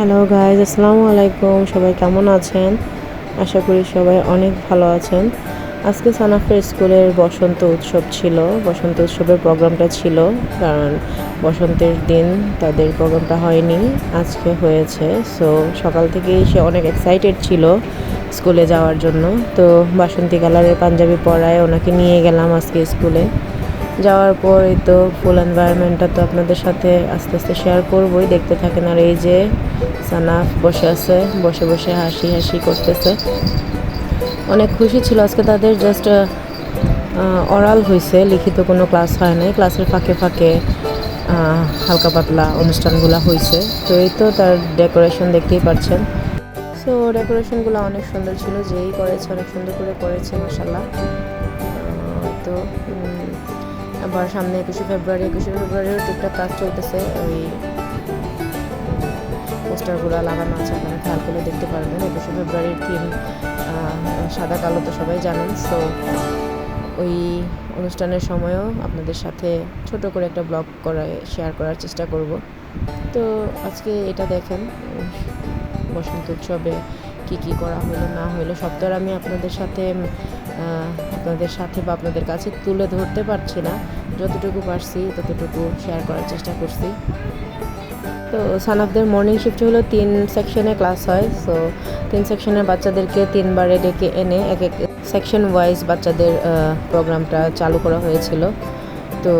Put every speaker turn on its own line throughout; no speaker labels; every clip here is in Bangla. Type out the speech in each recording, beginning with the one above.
হ্যালো গাইজ আসসালামু আলাইকুম। সবাই কেমন আছেন? আশা করি সবাই অনেক ভালো আছেন। আজকে সানাফের স্কুলের বসন্ত উৎসব ছিল। বসন্ত উৎসবের প্রোগ্রামটা ছিল, কারণ বসন্তের দিন তাদের প্রোগ্রামটা হয়নি, আজকে হয়েছে। সো সকাল থেকেই সে অনেক এক্সাইটেড ছিল স্কুলে যাওয়ার জন্য। তো বাসন্তী কালারের পাঞ্জাবি পরায় ওনাকে নিয়ে গেলাম আজকে স্কুলে। যাওয়ার পর এই তো ফুল এনভায়রনমেন্টটা তো আপনাদের সাথে আস্তে আস্তে শেয়ার করবই। দেখতে থাকেন আর এই যে সানাফ বসে আছে, বসে বসে হাসি হাসি করতেছে। অনেক খুশি ছিল। আজকে তাদের জাস্ট অরাল হয়েছে লিখিত কোনো ক্লাস হয় নাই। ক্লাসের ফাঁকে ফাঁকে হালকা পাতলা অনুষ্ঠানগুলো হয়েছে তো এই তো তার ডেকোরেশন দেখতেই পাচ্ছেন সো ডেকোরেশনগুলো অনেক সুন্দর ছিল। যেই করেছে, অনেক সুন্দর করে করেছে মাসাল্লাহ তো আবার সামনে একুশে ফেব্রুয়ারি, একুশে ফেব্রুয়ারিও টুকটাক কাজ চলতেছে। ওই পোস্টারগুলো লাগানো আছে, আপনারা খেয়াল দেখতে পারবেন। একুশে ফেব্রুয়ারির থিম সাদা কালো তো সবাই জানেন। সো ওই অনুষ্ঠানের সময়ও আপনাদের সাথে ছোট করে একটা ব্লগ করা শেয়ার করার চেষ্টা করব। তো আজকে এটা দেখেন, বসন্ত উৎসবে কী কী করা হলো, না হলো, সব তো আর আমি আপনাদের সাথে আপনাদের সাথে বা আপনাদের কাছে তুলে ধরতে পারছি না। যতটুকু পারছি, ততটুকু শেয়ার করার চেষ্টা করছি। তো সান অফ সানাফদের মর্নিং শিফট হলো তিন সেকশনে ক্লাস হয় সো তিন সেকশনের বাচ্চাদেরকে তিনবারে ডেকে এনে এক এক সেকশন ওয়াইজ বাচ্চাদের প্রোগ্রামটা চালু করা হয়েছিল। তো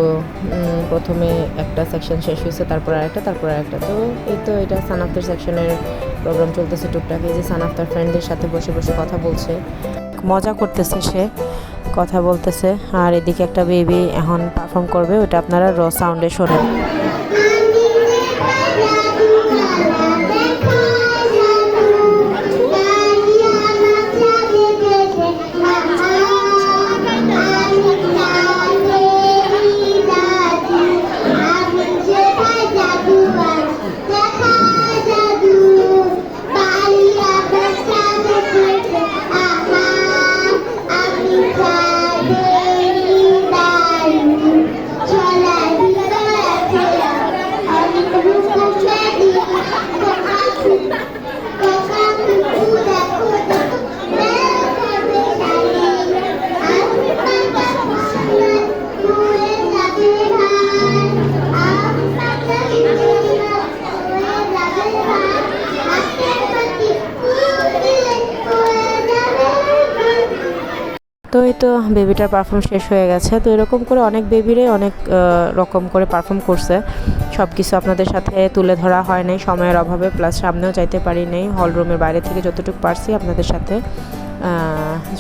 প্রথমে একটা সেকশন শেষ হয়েছে, তারপর আরেকটা তারপর আরেকটা। তো এই তো এটা সানাফদের সেকশনের প্রোগ্রাম চলতেছে টুকটাক। এই যে সানাফ তার ফ্রেন্ডদের সাথে বসে বসে কথা বলছে। মজা করতেছে সে, কথা বলতেছে। আর এদিকে একটা বেবি এখন পারফর্ম করবে, ওটা আপনারা র সাউন্ডে শোনেন। Thank you. তো এই তো বেবিটার পারফর্ম শেষ হয়ে গেছে। তো এরকম করে অনেক বেবিরে অনেক রকম করে পারফর্ম করছে। সব কিছু আপনাদের সাথে তুলে ধরা হয় নাই, সময়ের অভাবে। প্লাস সামনেও যাইতে পারি নাই। হল রুমের বাইরে থেকে যতটুকু পারছি আপনাদের সাথে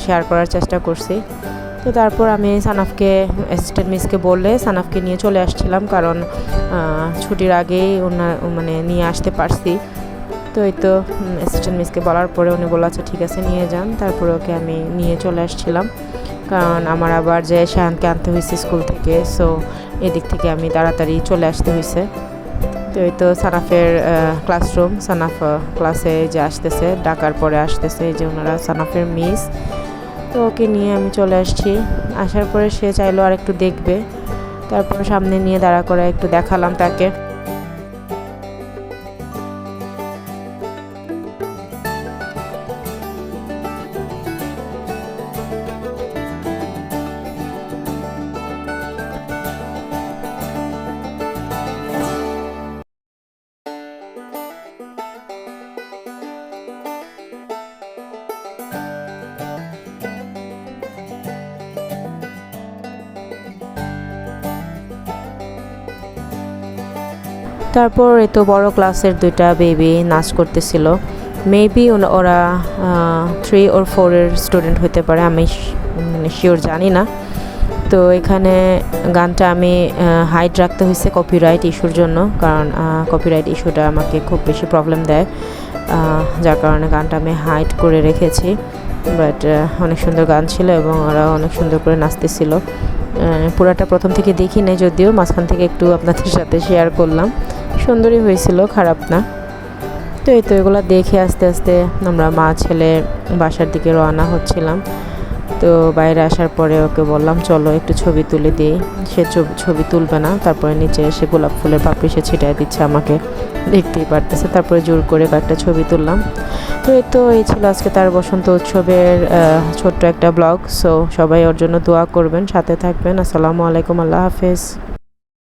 শেয়ার করার চেষ্টা করছি। তো তারপর আমি সানাফকে অ্যাসিস্ট্যান্ট মিসকে বললে সানাফকে নিয়ে চলে আসছিলাম। কারণ ছুটির আগেই ওনার মানে নিয়ে আসতে পারছি। তো এই তো অ্যাসিস্ট্যান্ট মিসকে বলার পরে উনি বলল আচ্ছা ঠিক আছে, নিয়ে যান। তারপরে ওকে আমি নিয়ে চলে আসছিলাম। কারণ আমার আবার যে শায়ানকে আনতে হয়েছে স্কুল থেকে সো এদিক থেকে আমি তাড়াতাড়ি চলে আসতে হয়েছে। তো এই তো সানাফের ক্লাসরুম সানাফ ক্লাসে যে আসতেছে, ডাকার পরে আসতেছে যে ওনারা, সানাফের মিস তো ওকে নিয়ে আমি চলে আসছি। আসার পরে সে চাইলো আর একটু দেখবে। তারপর সামনে নিয়ে দাঁড়া করে একটু দেখালাম তাকে। তারপর এই তো বড় ক্লাসের দুইটা বেবি নাচ করতেছিল। মেবি ওরা থ্রি ওর ফোরের স্টুডেন্ট হতে পারে, আমি মানে শিওর জানি না। তো এখানে গানটা আমি হাইট রাখতে হয়েছে কপিরাইট ইস্যুর জন্য, কারণ কপিরাইট ইস্যুটা আমাকে খুব বেশি প্রবলেম দেয়। যার কারণে গানটা আমি হাইট করে রেখেছি। বাট অনেক সুন্দর গান ছিল এবং ওরা অনেক সুন্দর করে নাচতেছিল। পুরাটা প্রথম থেকে দেখি নাই যদিও, মাঝখান থেকে একটু আপনাদের সাথে শেয়ার করলাম। সুন্দরই হয়েছিল, খারাপ না। তো এই তো এগুলো দেখে আস্তে আস্তে আমরা মা ছেলে বাসার দিকে রওনা হচ্ছিলাম। তো বাইরে আসার পরে ওকে বললাম, চলো একটু ছবি তুলে দিই। সে ছবি তুলবে না, তারপরে নিচে এসে গোলাপ ফুলের পাপড়ি সে ছিটাই দিচ্ছে আমাকে। দেখতেই পারতেছে, তারপরে জোর করে কয়েকটা ছবি তুললাম। তো এই তো এই ছিল আজকে তার বসন্ত উৎসবের ছোট্ট একটা ব্লগ। সো সবাই ওর জন্য দোয়া করবেন, সাথে থাকবেন। আসসালামু আলাইকুম, আল্লাহ হাফেজ।